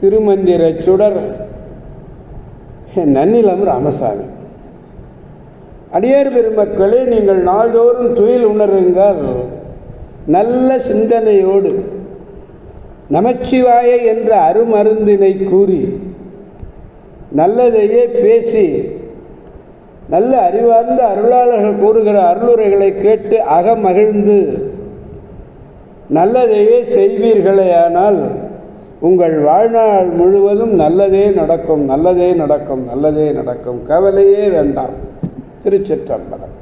திருமந்திர சுடர். நன்னிலம் ராமசாமி அடியார் பெருமக்களே நீங்கள் நாள்தோறும் துயில் உணருங்கள். நல்ல சிந்தனையோடு நமச்சிவாய என்ற அருமருந்தினை கூறி நல்லதையே பேசி நல்ல அறிவார்ந்த அருளாளர்கள் கூறுகிற அருளுரைகளை கேட்டு அகமகிழ்ந்து நல்லதையே செய்வீர்களே ஆனால் உங்கள் வாழ்நாள் முழுவதும் நல்லதே நடக்கும் நல்லதே நடக்கும் நல்லதே நடக்கும். கவலையே வேண்டாம். திருச்சிற்றம்பலம்.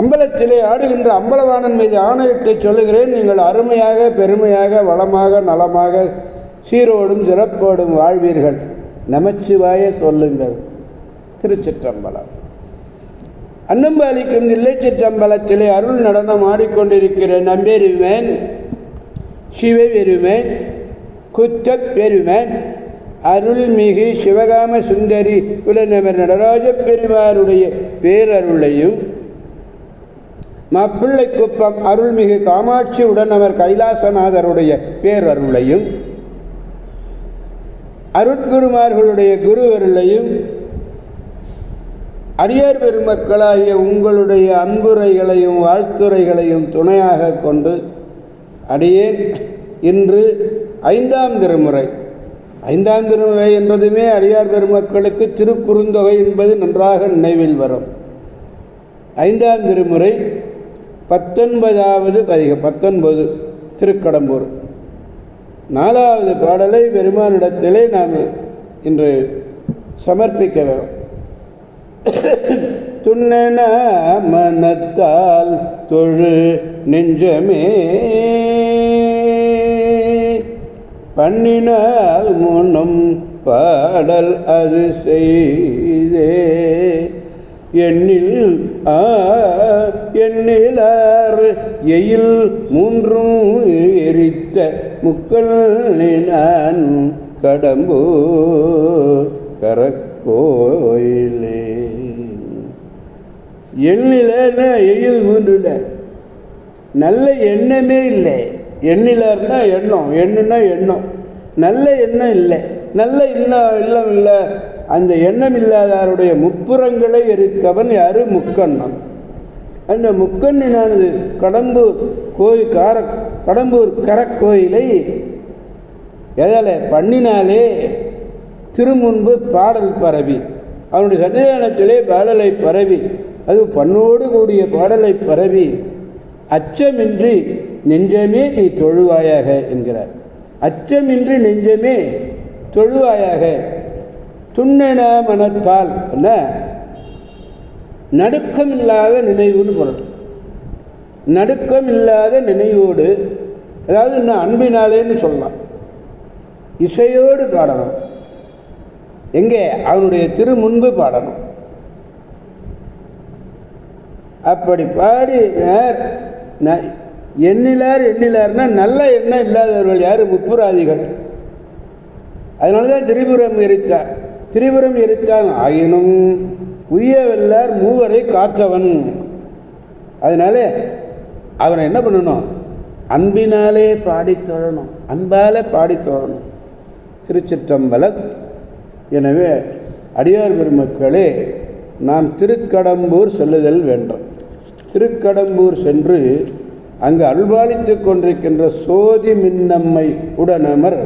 அம்பலத்திலே ஆடுகின்ற அம்பலவாணன் மீது ஆணையிட்டு சொல்லுகிறேன் நீங்கள் அருமையாக பெருமையாக வளமாக நலமாக சீரோடும் சிறப்போடும் வாழ்வீர்கள். நமச்சிவாய சொல்லுங்கள். திருச்சிற்றம்பலம். அன்னம்பாலிக்கும் இல்லை சிற்றம்பலத்திலே அருள் நடனம் ஆடிக்கொண்டிருக்கிற நம்பெருமேன் சிவபெருமன் குத்தப் பெருமன் அருள்மிகு சிவகாம சுந்தரி உடனவர் நடராஜ பெருமாருடைய பேரருளையும் மப்பிள்ளை குப்பம் அருள்மிகு காமாட்சி உடனவர் கைலாசநாதருடைய பேரருளையும் அருட்குருமார்களுடைய குரு அருளையும் அடியார் பெருமக்களாகிய உங்களுடைய அன்புரைகளையும் வாழ்த்துரைகளையும் துணையாக கொண்டு அடியேன் இன்று ஐந்தாம் திருமுறை. ஐந்தாம் திருமுறை என்பதுமே அடியார் பெருமக்களுக்கு திருக்குறுந்தொகை என்பது நன்றாக நினைவில் வரும். ஐந்தாம் திருமுறை பத்தொன்பதாவது பதிக பத்தொன்பது திருக்கடம்பூர். நாலாவது பாடலை பெருமானிடத்திலே நாம் இன்று சமர்ப்பிக்க வேண்டும். துண்ணென மனத்தால் தொழு நெஞ்சமே பண்ணினால் முன்னும் பாடல் அது செய்தே. எண்ணில் ஆ எண்ணிலார் எயில் மூன்றும் எரித்த முக்கள் நான் கடம்போ கரக்கோயிலே. எண்ணிலன்னா எயில் மூன்றுல நல்ல எண்ணமே இல்லை. எண்ணிலார்னா எண்ணம் எண்ணுனா எண்ணம். நல்ல எண்ணம் இல்லை. நல்ல எண்ணம் இல்லம் இல்லை. அந்த எண்ணம் இல்லாதாருடைய முப்புறங்களை எரித்தவன் யாரு? முக்கண்ணன். அந்த முக்கண்ணினானது கடம்பூர் கோயில் கார கடம்பூர் கரக்கோயிலை எதால் பண்ணினாலே திருமுன்பு பாடல் பரவி. அவனுடைய சன்னிதானத்திலே பாடலை பரவி. அது பண்ணோடு கூடிய பாடலை பரவி. அச்சமின்றி நெஞ்சமே நீ தொழுவாயாக என்கிறார். அச்சமின்றி நெஞ்சமே தொழுவாயாக. துண்ணென மனத்தால் என்ன? நடுக்கம் இல்லாத நினைவுன்னு பொருள். நடுக்கம் இல்லாத நினைவோடு அதாவது இன்னும் அன்பினாலேன்னு சொல்லலாம். இசையோடு பாடணும். எங்கே? அவனுடைய திரு முன்பு பாடணும். அப்படி பாடி எண்ணிலார் எண்ணிலார்னா நல்ல எண்ணம் இல்லாதவர்கள் யார்? முப்புராதிகள். அதனால தான் திரிபுரம் எரித்தார். திரிபுரம் எரித்தான் ஆயினும் உய்யவல்லார் மூவரை காற்றவன் அதனால அவனை என்ன பண்ணணும்? அன்பினாலே பாடித்தொழணும் அன்பால் பாடித்தொழணும் திருச்சிற்றம்பலம். எனவே அடியார் பெருமக்களே நாம் திருக்கடம்பூர் செல்லுதல் வேண்டும். திருக்கடம்பூர் சென்று அங்கு அல்பாலித்து கொண்டிருக்கின்ற சோதி மின்னம்மை உடனமர்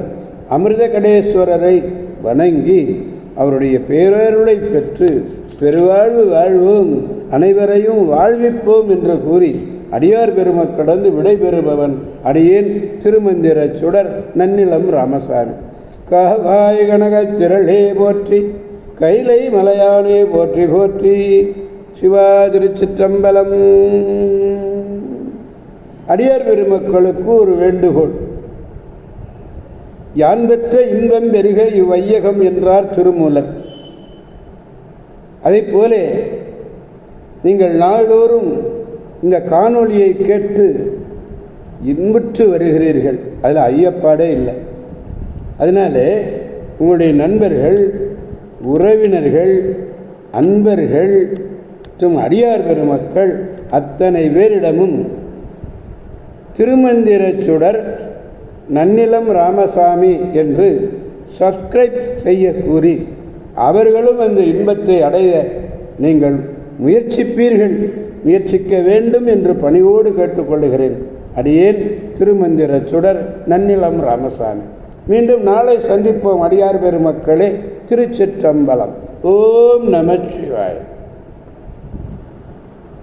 அமிர்த கடேஸ்வரரை வணங்கி அவருடைய பேரருளை பெற்று பெருவாழ்வு வாழ்வோம் அனைவரையும் வாழ்விப்போம் என்று கூறி அடியார் பெருமக்கடந்து விடைபெறுபவன் அடியேன் திருமந்திர சுடர் நன்னிலம் ராமசாமி. ககாய கனகத் திரளே போற்றி கைலை மலையானே போற்றி போற்றி. சிவா திருச்சிற்றம்பலம். அடியார் பெருமக்களுக்கு ஒரு வேண்டுகோள். யான் பெற்ற இன்பம் பெருக இவ்வையகம் என்றார் திருமூலர். அதைப் போல நீங்கள் நாள்தோறும் இந்த காணொளியை கேட்டு இன்புற்று வருகிறீர்கள். அதில் ஐயப்பாடே இல்லை. அதனால உங்களுடைய நண்பர்கள் உறவினர்கள் அன்பர்கள் மற்றும் அடியார் பெருமக்கள் அத்தனை பேரிடமும் திருமந்திரச் சுடர் நன்னிலம் ராமசாமி என்று சப்ஸ்கிரைப் செய்ய கூறி அவர்களும் அந்த இன்பத்தை அடைய நீங்கள் முயற்சிப்பீர்கள். முயற்சிக்க வேண்டும் என்று பணிவோடு கேட்டுக்கொள்கிறேன் அடியேன் திருமந்திர சுடர் நன்னிலம் ராமசாமி. மீண்டும் நாளை சந்திப்போம் அடியார் பெருமக்களே திருச்சிற்றம்பலம். ஓம் நமச்சிவாய்